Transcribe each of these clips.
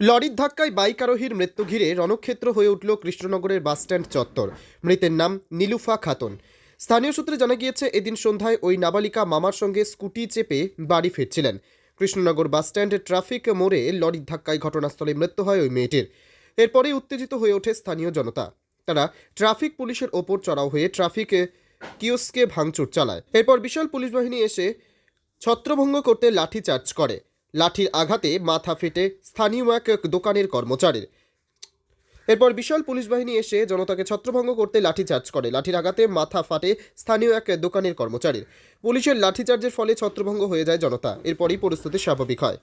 লরির ধাক্কায় বাইক আরোহীর মৃত্যু ঘিরে রণক্ষেত্র হয়ে উঠল কৃষ্ণনগরের বাসস্ট্যান্ড চত্বর। মৃতের নাম নীলুফা খাতুন। স্থানীয় সূত্রে জানা গিয়েছে, এদিন সন্ধ্যায় ওই নাবালিকা মামার সঙ্গে স্কুটি চেপে বাড়ি ফিরছিলেন। কৃষ্ণনগর বাসস্ট্যান্ড ট্রাফিক মোড়ে লরির ধাক্কায় ঘটনাস্থলে মৃত্যু হয় ওই মেয়েটির। এরপরেই উত্তেজিত হয়ে ওঠে স্থানীয় জনতা। তারা ট্রাফিক পুলিশের ওপর চড়াও হয়ে ট্রাফিক কিওস্কে ভাঙচুর চালায়। এরপর বিশাল পুলিশ বাহিনী এসে ছত্রভঙ্গ করতে লাঠি চার্জ করে। লাঠির আঘাতে মাথা ফেটে স্থানীয় এক দোকানের কর্মচারীর। এরপর বিশাল পুলিশ বাহিনী এসে জনতাকে ছত্রভঙ্গ করতে লাঠিচার্জ করে। লাঠির আঘাতে মাথা ফাটে স্থানীয় এক দোকানের কর্মচারীর। পুলিশের লাঠিচার্জের ফলে ছত্রভঙ্গ হয়ে যায় জনতা। এরপরই পরিস্থিতি স্বাভাবিক হয়।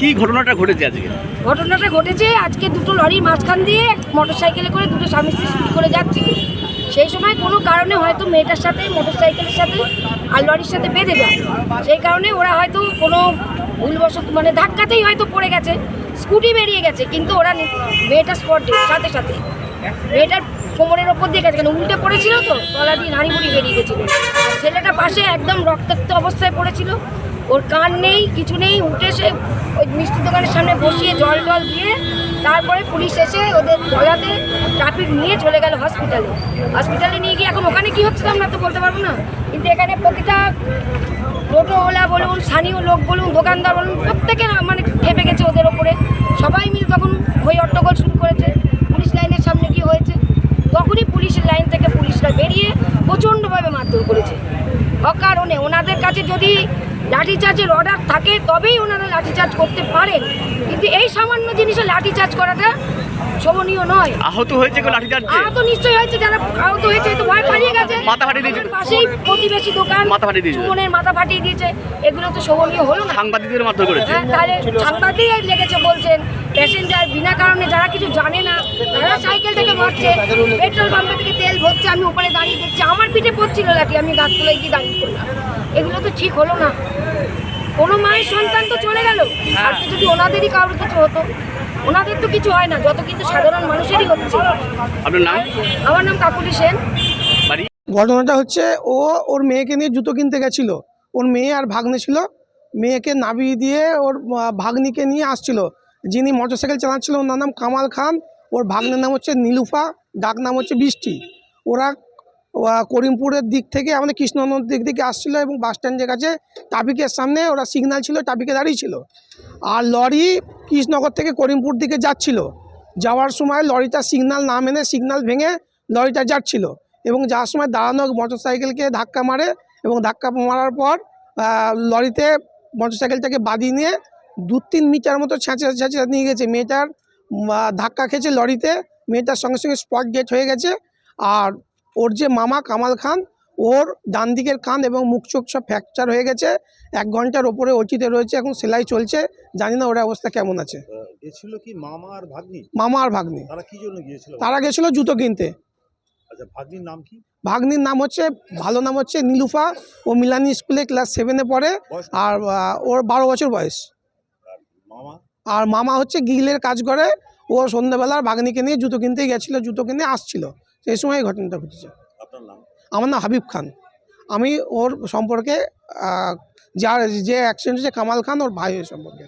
কি ঘটনাটা ঘটেছে আজকে? ঘটনাটা ঘটেছে আজকে দুটো লরির মাঝখান দিয়ে মোটর সাইকেলে করে দুটো স্বামী স্ত্রী স্কুটি করে যাচ্ছে। সেই সময় কোনো কারণে হয়তো মেয়েটার সাথে মোটর সাইকেলের সাথে আর লরির সাথে বেঁধে যায়। সেই কারণে ওরা হয়তো কোনো ভুলবশত মানে ধাক্কাতেই হয়তো পড়ে গেছে স্কুটি বেরিয়ে গেছে কিন্তু ওরা মেয়েটার স্পটে সাথে সাথে। মেয়েটার কোমরের ওপর দিয়ে গেছে কেন উল্টে পড়েছিল তো? তলা দিয়ে নাড়ি মুড়ি বেরিয়ে গেছিল। ছেলেটা পাশে একদম রক্তাক্ত অবস্থায় পড়েছিল। ওর কান নেই, কিছু নেই, উঠে সে ওই মিষ্টির দোকানের সামনে বসিয়ে জল জল দিয়ে তারপরে পুলিশ এসে ওদের গলাতে ট্রাফিক নিয়ে চলে গেল হসপিটালে হসপিটালে নিয়ে গিয়ে এখন ওখানে কী হচ্ছে আমরা তো বলতে পারব না। কিন্তু এখানে প্রতিটা টোটোওয়ালা বলুন, স্থানীয় লোক বলুন, দোকানদার বলুন প্রত্যেকে মানে খেপে গেছে ওদের ওপরে। সবাই মিলে তখন ওই অট্টগোল শুরু করেছে। পুলিশ লাইনের সামনে কি হয়েছে? তখনই পুলিশের লাইন থেকে পুলিশরা বেরিয়ে প্রচণ্ডভাবে মারধর করেছে। অকারণে ওনাদের কাছে যদি লাঠিচার্জের অর্ডার থাকে তবেই ওনারা লাঠিচার্জ করতে পারেন। কিন্তু এই সামান্য জিনিসে লাঠিচার্জ করাটা শোভনীয় নয়। আহত হয়েছে কেউ লাঠিচার্জে আহত নিশ্চয়ই হয়েছে যারা আহত হয়েছে তো ভয় পালিয়ে গেছে। মাথা ফাটিয়ে দিয়েছে। পাশেই প্রতিবেশী দোকান মাথা ফাটিয়ে দিয়েছে। সুমনের মাথা ফাটিয়ে দিয়েছে। এগুলো তো শোভনীয় হলো না। সাংবাদিকদের মারধর করেছে। হ্যাঁ তাহলে সাংবাদিক লেগেছে বলছেন। প্যাসেঞ্জার বিনা কারণে যারা কিছু জানে না তারা সাইকেল থেকে মারছে পেট্রোল পাম্পে থেকে তেল ভরছে আমি ওপরে দাঁড়িয়ে দেখছি আমার পিঠে পড়ছিল লাঠি আমি গাছতলায় গিয়ে দাঁড়িয়ে পড়লাম। এগুলো তো ঠিক হলো না। কোনো মায়ের সন্তান তো চলে গেল। আর তো যদি ওনাদেরই কারোর কিছু হতো ওনাদের তো কিছু হয় না যত কিন্তু সাধারণ মানুষেরই হচ্ছে। আপনার নাম? আমার নাম কাকুলি সেন। ঘটনাটা হচ্ছে ও ওর মেয়েকে নিয়ে জুতো কিনতে গেছিল। ওর মেয়ে আর ভাগ্নে ছিল। মেয়েকে নাবিয়ে দিয়ে ওর ভাগ্নিকে নিয়ে আসছিল। যিনি মোটরসাইকেল চালাচ্ছিল ওনার নাম কামাল খান। ওর ভাগ্নের নাম হচ্ছে নীলুফা, ডাক নাম হচ্ছে বৃষ্টি। ওরা করিমপুরের দিক থেকে আমাদের কৃষ্ণনগর দিক থেকে আসছিল এবং বাস স্ট্যান্ডের কাছে ট্রাফিকের সামনে ওরা সিগন্যাল ছিল, ট্রাফিকে দাঁড়িয়ে ছিল। আর লরি কৃষ্ণনগর থেকে করিমপুর দিকে যাচ্ছিল। যাওয়ার সময় লরিটা সিগন্যাল না মেনে সিগন্যাল ভেঙে লরিটা যাচ্ছিল এবং যাওয়ার সময় দাঁড়ানো মোটরসাইকেলকে ধাক্কা মারে এবং ধাক্কা মারার পর লরিতে মোটরসাইকেলটাকে বাদিয়ে নিয়ে দু তিন মিটার মতো ছ্যাঁচে ছ্যাঁচে নিয়ে গেছে। মেয়েটার ধাক্কা খেয়েছে লরিতে। মেয়েটার সঙ্গে সঙ্গে স্পট ডেট হয়ে গেছে। আর ওর যে মামা কামাল খান ওর ডান দিকের কান এবং মুখ চোখ সব ফ্র্যাকচার হয়ে গেছে। এক ঘণ্টার ওপরে অচিতে রয়েছে এখন সেলাই চলছে। জানি না ওর অবস্থা কেমন আছে। গেছিল কি মামা আর ভাগ্নি? মামা আর ভাগ্নি। তারা কি জন্য গিয়েছিল? তারা গেছিল জুতো কিনতে। আচ্ছা ভাগ্নির নাম কি? ভাগ্নির নাম হচ্ছে ভালো নাম হচ্ছে নীলুফা। ও মিলানি স্কুলে ক্লাস সেভেনে পড়ে। আর ওর বারো বছর বয়স। আর মামা হচ্ছে গিলের কাজ করে। ও সন্ধ্যাবেলার বাগনিকে নিয়ে জুতো কিনতে গেছিল জুতো কিনে আসছিল। সেই সময় এই ঘটনাটা ঘটেছে। আমার নাম হাবিব খান। আমি ওর সম্পর্কে যার যে অ্যাক্সিডেন্ট হয়েছে কামাল খান ওর ভাই সম্পর্কে।